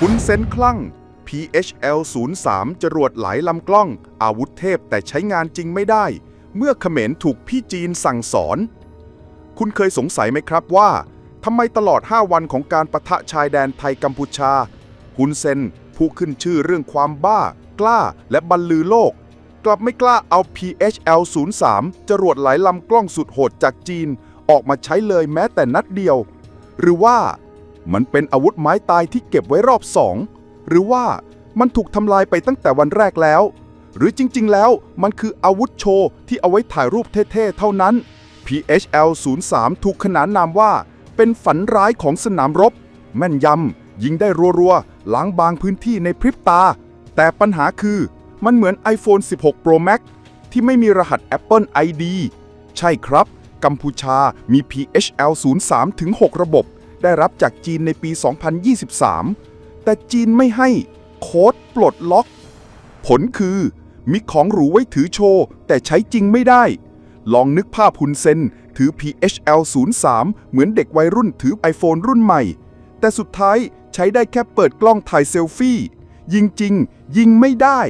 คุณเซนคลั่ง PHL 03จรวดหลายลำกล้อง อาวุธเทพแต่ใช้งานจริงไม่ได้ เมื่อเขมรถูกพี่จีนสั่งสอน คุณเคยสงสัยไหมครับว่าทำไมตลอด 5 วันของการประทะชายแดนไทยกัมพูชา ฮุนเซนผู้ขึ้นชื่อเรื่องความบ้า กล้า และบรรลือโลก กลับไม่กล้าเอา PHL 03จรวดหลายลำกล้องสุดโหดจากจีน ออกมาใช้เลยแม้แต่นัดเดียว หรือว่า มันเป็นอาวุธไม้ตายที่เก็บไว้รอบสอง หรือว่ามันถูกทำลายไปตั้งแต่วันแรกแล้ว หรือจริงๆ แล้วมันคืออาวุธโชว์ที่เอาไว้ถ่ายรูปเท่ๆ เท่านั้น PHL 03ถูกขนานนามว่า เป็นฝันร้ายของสนามรบ แม่นยำ ยิงได้รัวๆ ล้างบางพื้นที่ในพริบตา แต่ปัญหาคือมันเหมือน iPhone 16 Pro Max ที่ไม่มีรหัส Apple ID ใช่ครับ กัมพูชามี PHL 03ถึง 6 ระบบ ได้รับจากจีนในปี 2023 แต่จีนไม่ให้โค้ดปลดล็อก ผลคือมีของหรูไว้ถือโชว์ แต่ใช้จริงไม่ได้ ลองนึกภาพฮุนเซนถือ PHL 03เหมือนเด็กวัยรุ่นถือ iPhone รุ่นใหม่ แต่สุดท้ายใช้ได้แค่เปิดกล้องถ่ายเซลฟี่ ยิงจริง ยิงไม่ได้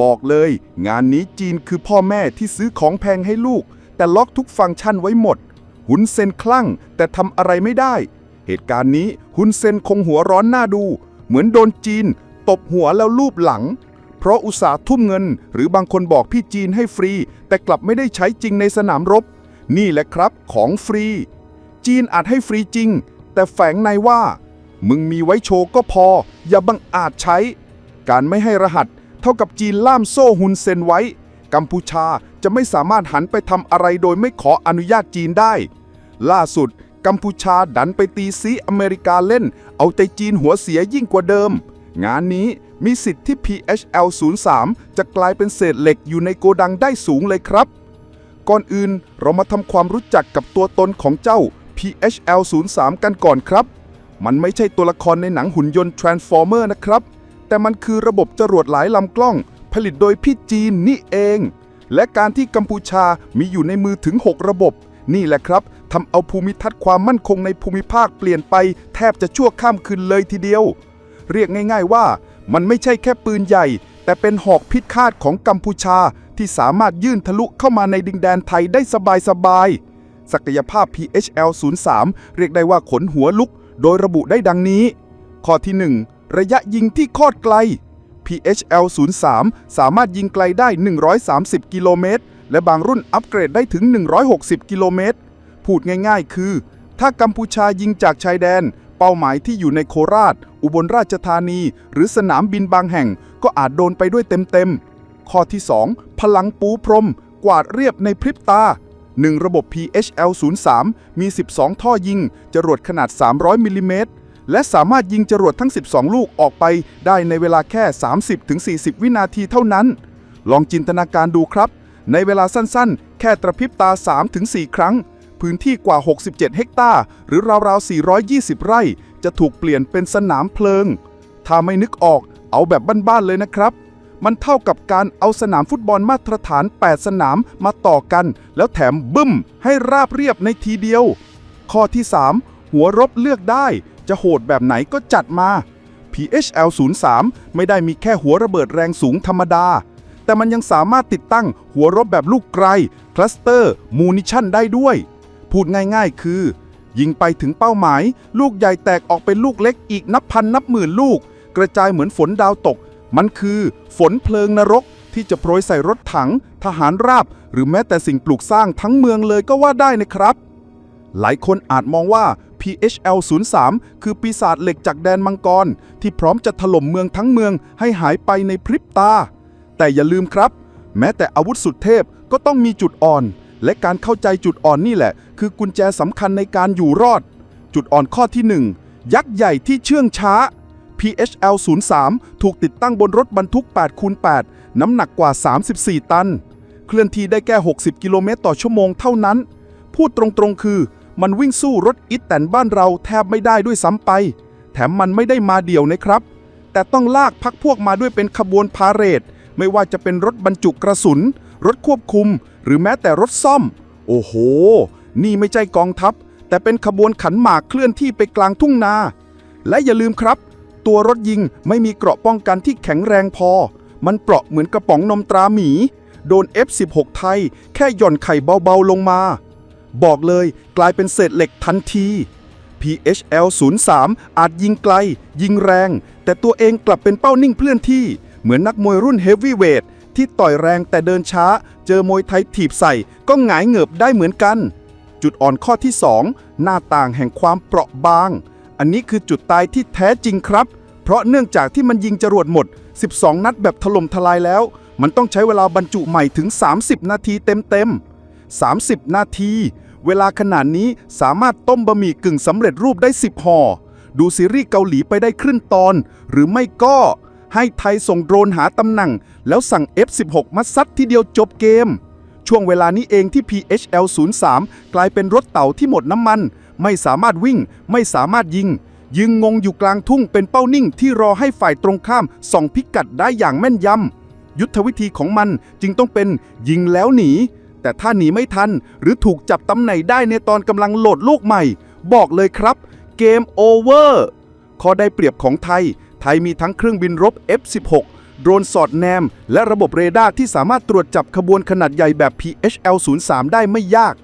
บอกเลย งานนี้จีนคือพ่อแม่ที่ซื้อของแพงให้ลูก แต่ล็อกทุกฟังก์ชันไว้หมด หุนเซนคลั่งแต่ทำอะไรไม่ได้ เหตุการณ์นี้หุนเซนคงหัวร้อนหน้าดู เหมือนโดนจีน ตบหัวแล้วลูบหลัง เพราะอุตสาห์ทุ่มเงิน หรือบางคนบอกพี่จีนให้ฟรี แต่กลับไม่ได้ใช้จริงในสนามรบ นี่แหละครับของฟรี จีนอาจให้ฟรีจริง แต่แฝงในว่า มึงมีไว้โชว์ก็พอ อย่าบังอาจใช้ การไม่ให้รหัส เท่ากับจีนล่ามโซ่ฮุนเซนไว้ กัมพูชาจะไม่สามารถหันไปทำอะไรโดยไม่ขออนุญาตจีนได้ ล่าสุด กัมพูชาดันไปตีซีอเมริกาเล่น เอาใจจีนหัวเสียยิ่งกว่าเดิม งานนี้มีสิทธิ์ที่ PHL 03จะกลายเป็นเศษเหล็กอยู่ในโกดังได้สูงเลยครับ ก่อนอื่นเรามาทำความรู้จักกับตัวตนของเจ้า PHL 03กันก่อนครับ มันไม่ใช่ตัวละครในหนังหุ่นยนต์ Transformer นะครับ แต่มันคือระบบจรวดหลายลำกล้อง ผลิตโดยพี่จีนนี่เอง และการที่กัมพูชามีอยู่ในมือถึง 6 ระบบ นี่แหละครับ ทำเอาภูมิทัศน์ความมั่นคงในภูมิภาคเปลี่ยนไปแทบจะชั่วข้ามคืนเลยทีเดียว เรียกง่าย ๆว่า มันไม่ใช่แค่ปืนใหญ่ แต่เป็นหอกพิษคาดของกัมพูชาที่สามารถยื่นทะลุเข้ามาในดินแดนไทยได้สบายๆศักยภาพ PHL 03 เรียกได้ว่าขนหัวลุก โดยระบุได้ดังนี้ ข้อที่ 1 ระยะยิงที่คตรไกล PHL 03 สามารถยิงไกลได้ 130 กิโลเมตร และบางรุ่นอัปเกรดได้ถึง 160 กิโลเมตร พูดง่ายๆ คือ ถ้ากัมพูชายิงจากชายแดน เป้าหมายที่อยู่ในโคราช อุบลราชธานี หรือสนามบินบางแห่ง ก็อาจโดนไปด้วยเต็มๆ ข้อที่ 2 พลังปูพรม กวาดเรียบในพริบตา 1 ระบบ PHL 03มี 12 ท่อยิง จรวดขนาด 300มิลลิเมตรและสามารถยิงจรวดทั้ง 12 ลูกออกไปได้ในเวลาแค่ 30-40 วินาทีเท่านั้น ลองจินตนาการดูครับ ในเวลาสั้นๆ แค่ตระพริบตา 3-4 ครั้ง พื้นที่กว่า 67 เฮกตาร์ หรือราวๆ 420 ไร่ จะถูกเปลี่ยนเป็นสนามเพลิง ถ้าไม่นึกออกเอาแบบบ้านๆเลยนะครับ มันเท่ากับการเอาสนามฟุตบอลมาตรฐาน 8 สนามมาต่อกัน แล้วแถมบึ้ม ให้ราบเรียบในทีเดียว ข้อที่ 3 หัวรบเลือกได้ จะโหดแบบไหนก็จัดมา PHL 03ไม่ได้มีแค่หัวระเบิดแรงสูงธรรมดา แต่มันยังสามารถติดตั้งหัวรบแบบลูกไกล คลัสเตอร์ มูนิชั่นได้ด้วย พูดง่ายๆ คือ ยิงไปถึงเป้าหมาย ลูกใหญ่แตกออกเป็นลูกเล็กอีกนับพันนับหมื่นลูก กระจายเหมือนฝนดาวตก มันคือฝนเพลิงนรกที่จะโปรยใส่รถถัง ทหารราบ หรือแม้แต่สิ่งปลูกสร้างทั้งเมืองเลยก็ว่าได้นะครับ หลายคนอาจมองว่า PHL 03คือปีศาจเหล็กจากแดนมังกร ที่พร้อมจะถล่มเมืองทั้งเมืองให้หายไปในพริบตา แต่อย่าลืมครับ แม้แต่อาวุธสุดเทพก็ต้องมีจุดอ่อน และการเข้าใจจุดอ่อนนี่แหละ คือกุญแจสำคัญในการอยู่รอด จุดอ่อนข้อที่ 1 ยักษ์ใหญ่ที่เชื่องช้า PHL 03ถูกติดตั้งบนรถบรรทุก8คูณ8น้ำหนักกว่า 34 ตัน เคลื่อนที่ได้แค่ 60 กิโลเมตรต่อชั่วโมงเท่านั้น พูดตรงๆ คือมันวิ่งสู้รถอิตแตนบ้านเราแทบไม่ได้ด้วยซ้ำไป แถมมันไม่ได้มาเดี่ยวนะครับ แต่ต้องลากพักพวกมาด้วยเป็นขบวนพาเหรด ไม่ว่าจะเป็นรถบรรจุกระสุน รถควบคุม หรือแม้แต่รถซ่อม โอ้โห นี่ไม่ใช่กองทัพ แต่เป็นขบวนขันหมากเคลื่อนที่ไปกลางทุ่งนา และอย่าลืมครับ ตัวรถยิงไม่มีเกราะป้องกันที่แข็งแรงพอ มันเปราะเหมือนกระป๋องนมตราหมี โดน F16 ไทย แค่หย่อนไข่เบาๆลงมา บอกเลยกลายเป็นเศษเหล็กทันที PHL 03อาจยิงไกล ยิงแรง แต่ตัวเองกลับเป็นเป้านิ่งเคลื่อนที่ เหมือนนักมวยรุ่นเฮฟวีเวท ที่ต่อยแรงแต่เดินช้า เจอมวยไทยถีบใส่ ก็หงายเหงือบได้เหมือนกัน จุดอ่อนข้อที่ 2 หน้าต่างแห่งความเปราะบาง อันนี้คือจุดตายที่แท้จริงครับ เพราะเนื่องจากที่มันยิงจรวดหมด 12 นัดแบบถล่มทลายแล้ว มันต้องใช้เวลาบรรจุใหม่ถึง 30 นาทีเต็มๆ30 นาที เวลาขนาดนี้สามารถต้มบะหมี่กึ่งสำเร็จรูปได้ 10ห่อดูซีรีส์เกาหลีไปได้ครึ่งตอน หรือไม่ก็ ให้ไทยส่งโดรนหาตำแหน่ง แล้วสั่ง F16 มาซัดทีเดียวจบเกม ช่วงเวลานี้เองที่ PHL 03กลายเป็นรถเต่าที่หมดน้ำมัน ไม่สามารถวิ่ง ไม่สามารถยิงยึงงงอยู่กลางทุ่งเป็นเป้านิ่งที่รอให้ฝ่ายตรงข้ามส่องพิกัดได้อย่างแม่นยำยุทธวิธีของมันจึงต้องเป็นยิงแล้วหนี แต่ถ้าหนีไม่ทัน หรือถูกจับตำแหน่งได้ในตอนกำลังโหลดลูกใหม่ บอกเลยครับ เกมโอเวอร์ข้อได้เปรียบของไทย ไทยมีทั้งเครื่องบินรบ F16 โดรนสอดแนม และระบบเรดาร์ที่สามารถตรวจจับขบวนขนาดใหญ่แบบ PHL 03 ได้ไม่ยาก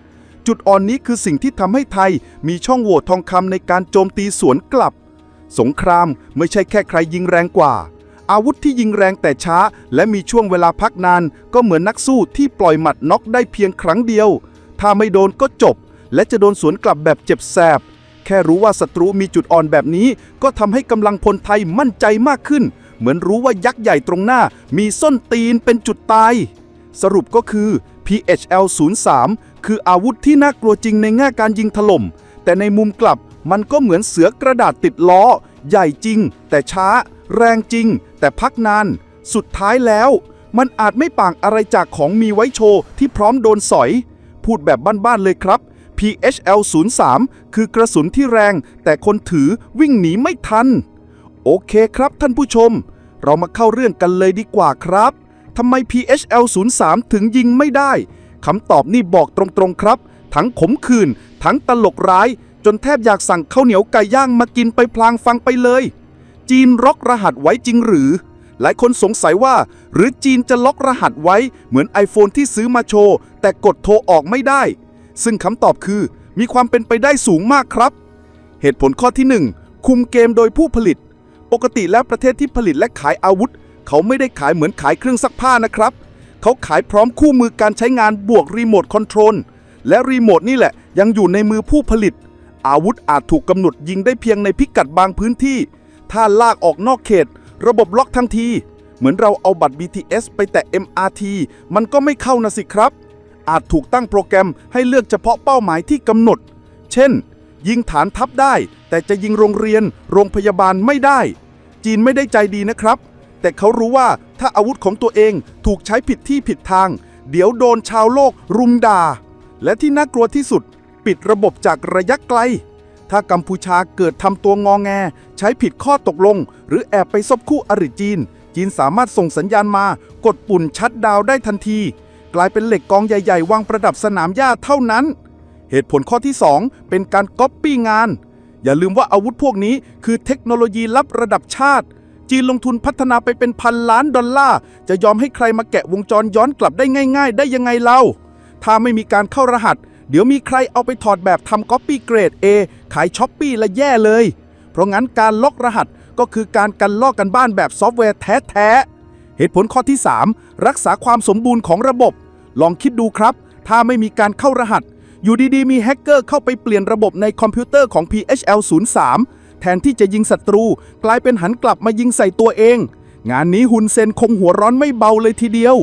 จุดอ่อนนี้คือสิ่งที่ทำให้ไทยมีช่องโหว่ทองคำในการโจมตีสวนกลับ สงครามไม่ใช่แค่ใครยิงแรงกว่า อาวุธที่ยิงแรงแต่ช้า และมีช่วงเวลาพักนาน ก็เหมือนนักสู้ที่ปล่อยหมัดน็อกได้เพียงครั้งเดียว ถ้าไม่โดนก็จบ และจะโดนสวนกลับแบบเจ็บแสบ แค่รู้ว่าศัตรูมีจุดอ่อนแบบนี้ ก็ทำให้กำลังพลไทยมั่นใจมากขึ้น เหมือนรู้ว่ายักษ์ใหญ่ตรงหน้า มีส้นตีนเป็นจุดตาย สรุปก็คือ PHL 03คืออาวุธที่น่ากลัวจริงในแง่การยิงถล่ม แต่ในมุมกลับมันก็เหมือนเสือกระดาษติดล้อ ใหญ่จริง แต่ช้า แรงจริง แต่พักนาน สุดท้ายแล้ว มันอาจไม่ป่างอะไรจากของมีไว้โชว์ที่พร้อมโดนสอย พูดแบบบ้านๆเลยครับ PHL 03คือกระสุนที่แรง แต่คนถือวิ่งหนีไม่ทัน โอเคครับท่านผู้ชม เรามาเข้าเรื่องกันเลยดีกว่าครับทำไม PHL 03ถึงยิงไม่ได้คำตอบนี่บอกตรงๆครับ ทั้งขมขื่นทั้งตลกร้าย จนแทบอยากสั่งข้าวเหนียวไก่ย่างมากินไปพลางฟังไปเลย จีนล็อกรหัสไว้จริงหรือ หลายคนสงสัยว่า หรือจีนจะล็อกรหัสไว้เหมือน iPhone ที่ซื้อมาโชว์ แต่กดโทรออกไม่ได้ ซึ่งคำตอบคือมีความเป็นไปได้สูงมากครับ เหตุผลข้อที่ 1 คุมเกมโดยผู้ผลิต ปกติแล้วประเทศที่ผลิตและขายอาวุธ เขาไม่ได้ขายเหมือนขายเครื่องซักผ้านะครับ เขาขายพร้อมคู่มือการใช้งานบวกรีโมทคอนโทรลและรีโมทนี่แหละยังอยู่ในมือผู้ผลิต อาวุธอาจถูกกำหนดยิงได้เพียงในพิกัดบางพื้นที่ ถ้าลากออกนอกเขต ระบบล็อกทันที เหมือนเราเอาบัตร BTS ไปแตะ MRT มันก็ไม่เข้านะสิครับ อาจถูกตั้งโปรแกรมให้เลือกเฉพาะเป้าหมายที่กำหนด เช่น ยิงฐานทัพได้ แต่จะยิงโรงเรียน โรงพยาบาลไม่ได้ จีนไม่ได้ใจดีนะครับ แต่เขารู้ว่าถ้าอาวุธของตัวเองถูกใช้ผิดที่ผิดทาง เดี๋ยวโดนชาวโลกรุมด่า และที่น่ากลัวที่สุด ปิดระบบจากระยะไกล ถ้ากัมพูชาเกิดทำตัวงอแง ใช้ผิดข้อตกลง หรือแอบไปซบคู่อริจีน จีนสามารถส่งสัญญาณมากดปุ่นชัดดาวได้ทันที กลายเป็นเหล็กกองใหญ่ๆวางประดับสนามหญ้าเท่านั้น เหตุผลข้อที่ 2 เป็นการก๊อปปี้งาน อย่าลืมว่าอาวุธพวกนี้คือเทคโนโลยีลับระดับชาติ จีนลงทุนพัฒนาไปเป็นพันล้านดอลลาร์ จะยอมให้ใครมาแกะวงจรย้อนกลับได้ง่าย ๆ ได้ยังไงเล่า ถ้าไม่มีการเข้ารหัส เดี๋ยวมีใครเอาไปถอดแบบทำก๊อปปี้เกรด A ขายช้อปปี้ละแย่เลย เพราะงั้นการล็อกรหัสก็คือการกันลอกกันบ้านแบบซอฟต์แวร์แท้ๆเหตุผลข้อที่ 3 รักษาความสมบูรณ์ของระบบ ลองคิดดูครับ ถ้าไม่มีการเข้ารหัส อยู่ดีๆ มีแฮกเกอร์เข้าไปเปลี่ยนระบบในคอมพิวเตอร์ของ PHL 03แทนที่จะยิงศัตรู กลายเป็นหันกลับมายิงใส่ตัวเอง งานนี้ฮุนเซนคงหัวร้อนไม่เบาเลยทีเดียว